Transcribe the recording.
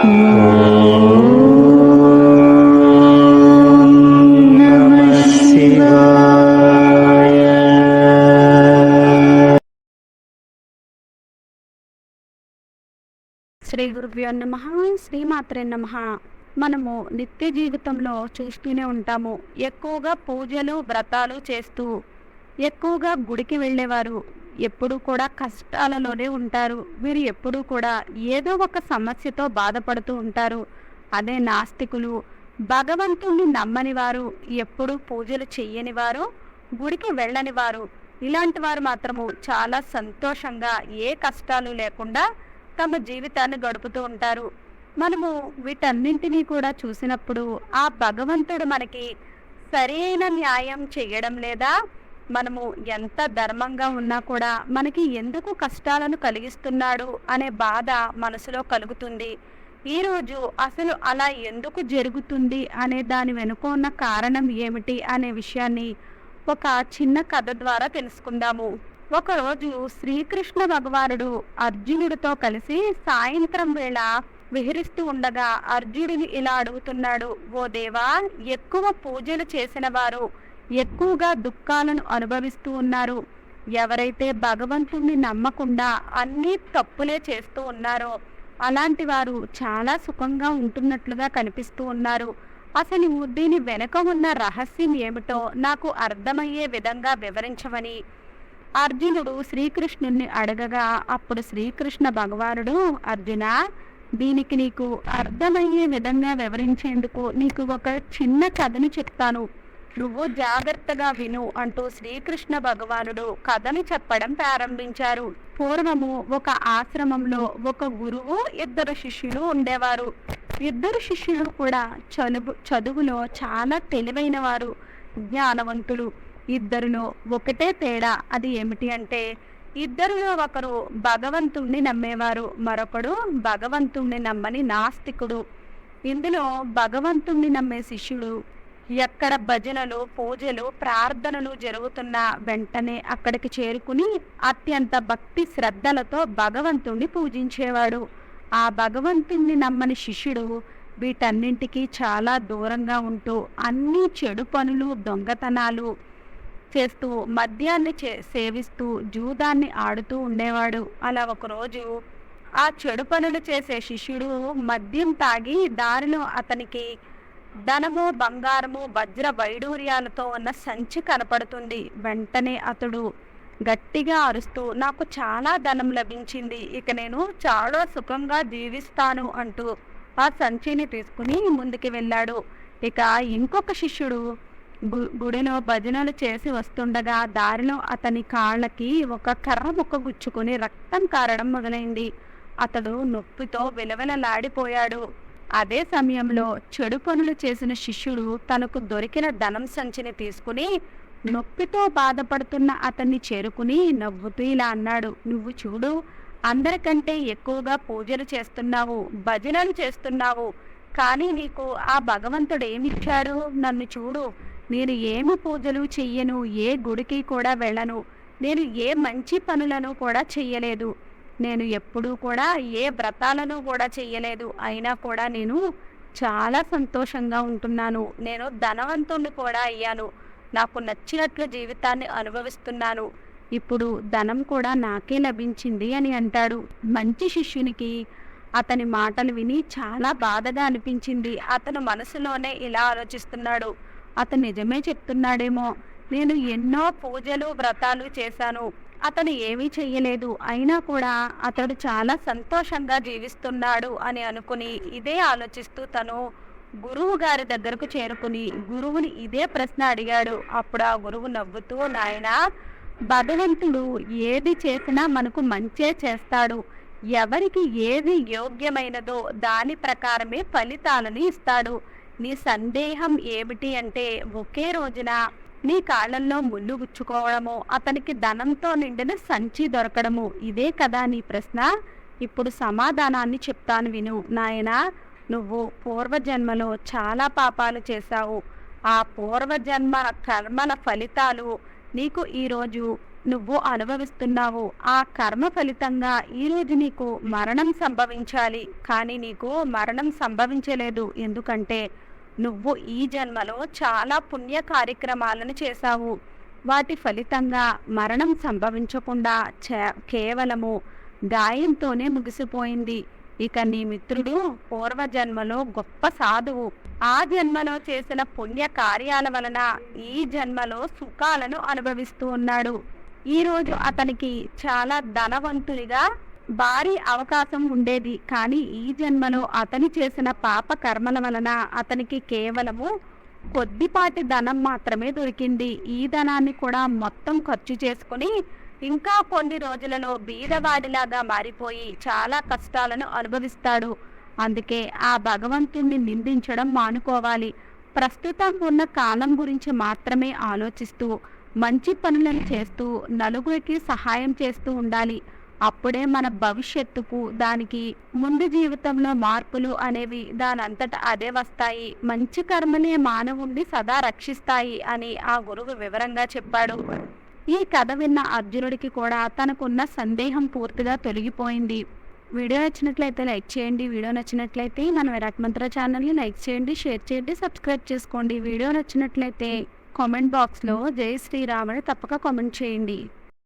శ్రీ గురుభ్యో నమ శ్రీమాత్రే నమ. మనము నిత్య జీవితంలో చూస్తూనే ఉంటాము. ఎక్కువగా పూజలు వ్రతాలు చేస్తూ ఎక్కువగా గుడికి వెళ్ళేవారు. ఎప్పుడూ కూడా కష్టాలలోనే ఉంటారు. వీరు ఎప్పుడూ కూడా ఏదో ఒక సమస్యతో బాధపడుతూ ఉంటారు. అదే నాస్తికులు. భగవంతుణ్ణి నమ్మని వారు ఎప్పుడూ పూజలు చెయ్యని వారు గుడికి వెళ్ళని వారు. ఇలాంటి వారు మాత్రము చాలా సంతోషంగా ఏ కష్టాలు లేకుండా తమ జీవితాన్ని గడుపుతూ ఉంటారు. మనము వీటన్నింటినీ కూడా చూసినప్పుడు ఆ భగవంతుడు మనకి సరైన న్యాయం చేయడం లేదా మనము ఎంత ధర్మంగా ఉన్నా కూడా మనకి ఎందుకు కష్టాలను కలిగిస్తున్నాడు అనే బాధ మనసులో కలుగుతుంది. ఈరోజు అసలు అలా ఎందుకు జరుగుతుంది అనే దాని వెనుక ఉన్న కారణం ఏమిటి అనే విషయాన్ని ఒక చిన్న కథ ద్వారా తెలుసుకుందాము. ఒకరోజు శ్రీకృష్ణ భగవానుడు అర్జునుడితో కలిసి సాయంత్రం వేళ విహరిస్తూ ఉండగా అర్జునుడిని ఇలా అడుగుతున్నాడు ఓ దేవా ఎక్కువ పూజలు చేసిన వారు ఎక్కువగా దుఃఖాలను అనుభవిస్తూ ఉన్నారు. ఎవరైతే భగవంతుణ్ణి నమ్మకుండా అన్నీ తప్పులే చేస్తూ ఉన్నారో అలాంటి వారు చాలా సుఖంగా ఉంటున్నట్లుగా కనిపిస్తూ ఉన్నారు. అసలు దీని వెనుక ఉన్న రహస్యం ఏమిటో నాకు అర్థమయ్యే విధంగా వివరించమని. అర్జునుడు శ్రీకృష్ణుణ్ణి అడగగా అప్పుడు శ్రీకృష్ణ భగవానుడు అర్జున దీనికి నీకు అర్థమయ్యే విధంగా వివరించేందుకు నీకు ఒక చిన్న కథను చెప్తాను. నువ్వు జాగ్రత్తగా విను అంటూ శ్రీకృష్ణ భగవానుడు కథను చెప్పడం ప్రారంభించారు. పూర్వము ఒక ఆశ్రమంలో ఒక గురువు ఇద్దరు శిష్యులు ఉండేవారు. ఇద్దరు శిష్యులు కూడా చదువు చదువులో చాలా తెలివైన వారు జ్ఞానవంతులు. ఇద్దరిలో ఒకటే తేడా అది ఏమిటి అంటే ఇద్దరిలో ఒకరు భగవంతుణ్ణి నమ్మేవారు మరొకడు భగవంతుణ్ణి నమ్మని నాస్తికుడు. ఇందులో భగవంతుణ్ణి నమ్మే శిష్యుడు ఎక్కడ భజనలు పూజలు ప్రార్థనలు జరుగుతున్న వెంటనే అక్కడికి చేరుకుని అత్యంత భక్తి శ్రద్ధలతో భగవంతుణ్ణి పూజించేవాడు. ఆ భగవంతుణ్ణి నమ్మని శిష్యుడు వీటన్నింటికి చాలా దూరంగా ఉంటూ అన్ని చెడు పనులు దొంగతనాలు చేస్తూ మద్యాన్ని చే సేవిస్తూ జూదాన్ని ఆడుతూ ఉండేవాడు. అలా ఒకరోజు ఆ చెడు పనులు చేసే శిష్యుడు మద్యం తాగి దారిలో అతనికి ధనము బంగారము వజ్ర వైడూర్యాలతో ఉన్న సంచి కనపడుతుంది. వెంటనే అతడు గట్టిగా అరుస్తూ నాకు చాలా ధనం లభించింది ఇక నేను చాలా సుఖంగా జీవిస్తాను అంటూ ఆ సంచిని తీసుకుని ముందుకు వెళ్ళాడు. ఇక ఇంకొక శిష్యుడు గు గుడిలో భజనలు చేసి వస్తుండగా దారిలో అతని కాళ్ళకి ఒక కర్ర ముక్క గుచ్చుకుని రక్తం కారడం మొదలైంది. అతడు నొప్పితో విలవిలలాడిపోయాడు. అదే సమయంలో చెడు పనులు చేసిన శిష్యుడు తనకు దొరికిన ధనం సంచిని తీసుకుని నొప్పితో బాధపడుతున్న అతన్ని చేరుకుని నవ్వుతూ ఇలా అన్నాడు. నువ్వు చూడు అందరికంటే ఎక్కువగా పూజలు చేస్తున్నావు భజనలు చేస్తున్నావు. కానీ నీకు ఆ భగవంతుడు ఏమిచ్చాడు? నన్ను చూడు నేను ఏమి పూజలు చెయ్యను ఏ గుడికి కూడా వెళ్ళను. నేను ఏ మంచి పనులను కూడా చెయ్యలేదు. నేను ఎప్పుడూ కూడా ఏ వ్రతాలను కూడా చేయలేదు అయినా కూడా నేను చాలా సంతోషంగా ఉంటున్నాను. నేను ధనవంతుణ్ణి కూడా అయ్యాను. నాకు నచ్చినట్లు జీవితాన్ని అనుభవిస్తున్నాను. ఇప్పుడు ధనం కూడా నాకే లభించింది అని అంటాడు. మంచి శిష్యునికి అతని మాటలు విని చాలా బాధగా అనిపించింది. అతను మనసులోనే ఇలా ఆలోచిస్తున్నాడు. అతను నిజమే చెప్తున్నాడేమో నేను ఎన్నో పూజలు వ్రతాలు చేశాను. అతను ఏమీ చెయ్యలేదు. అయినా కూడా అతడు చాలా సంతోషంగా జీవిస్తున్నాడు అని అనుకుని ఇదే ఆలోచిస్తూ తను గురువు గారి దగ్గరకు చేరుకుని గురువుని ఇదే ప్రశ్న అడిగాడు. అప్పుడు ఆ గురువు నవ్వుతూ నాయన భగవంతుడు ఏది చేసినా మనకు మంచే చేస్తాడు. ఎవరికి ఏది యోగ్యమైనదో దాని ప్రకారమే ఫలితాలను ఇస్తాడు. నీ సందేహం ఏమిటి అంటే ఒకే రోజున నీ కాళ్ళల్లో ముళ్ళు గుచ్చుకోవడము అతనికి ధనంతో నిండిన సంచి దొరకడము ఇదే కదా నీ ప్రశ్న? ఇప్పుడు సమాధానాన్ని చెప్తాను విను. నాయన నువ్వు పూర్వజన్మలో చాలా పాపాలు చేశావు. ఆ పూర్వజన్మ కర్మల ఫలితాలు నీకు ఈరోజు నువ్వు అనుభవిస్తున్నావు. ఆ కర్మ ఫలితంగా ఈరోజు నీకు మరణం సంభవించాలి. కానీ నీకు మరణం సంభవించలేదు. ఎందుకంటే నువ్వు ఈ జన్మలో చాలా పుణ్య కార్యక్రమాలను చేశావు. వాటి ఫలితంగా మరణం సంభవించకుండా చే- కేవలము గాయంతోనే ముగిసిపోయింది. ఇక నీ మిత్రుడు పూర్వజన్మలో గొప్ప సాధువు. ఆ జన్మలో చేసిన పుణ్య కార్యాల వలన ఈ జన్మలో సుఖాలను అనుభవిస్తూ ఉన్నాడు. ఈ రోజు అతనికి చాలా ధనవంతుడిగా భారీ అవకాశం ఉండేది. కానీ ఈ జన్మలో అతని చేసిన పాప కర్మల వలన అతనికి కేవలము కొద్దిపాటి ధనం మాత్రమే దొరికింది. ఈ ధనాన్ని కూడా మొత్తం ఖర్చు చేసుకుని ఇంకా కొన్ని రోజులలో బీదవాడిలాగా మారిపోయి చాలా కష్టాలను అనుభవిస్తాడు. అందుకే ఆ భగవంతుణ్ణి నిందించడం మానుకోవాలి. ప్రస్తుతం ఉన్న కాలం గురించి మాత్రమే ఆలోచిస్తూ మంచి పనులను చేస్తూ నలుగురికి సహాయం చేస్తూ ఉండాలి. అప్పుడే మన భవిష్యత్తుకు దానికి ముందు జీవితంలో మార్పులు అనేవి దానంతట అదే వస్తాయి. మంచి కర్మలే మానవుణ్ణి సదా రక్షిస్తాయి అని ఆ గురువు వివరంగా చెప్పాడు. ఈ కథ విన్న అర్జునుడికి కూడా తనకున్న సందేహం పూర్తిగా తొలగిపోయింది. వీడియో నచ్చినట్లయితే లైక్ చేయండి. వీడియో నచ్చినట్లయితే మన విరాట్ మంత్ర ఛానల్ని లైక్ చేయండి షేర్ చేయండి సబ్స్క్రైబ్ చేసుకోండి. వీడియో నచ్చినట్లయితే కామెంట్ బాక్స్లో జై శ్రీరామని తప్పక కామెంట్ చేయండి.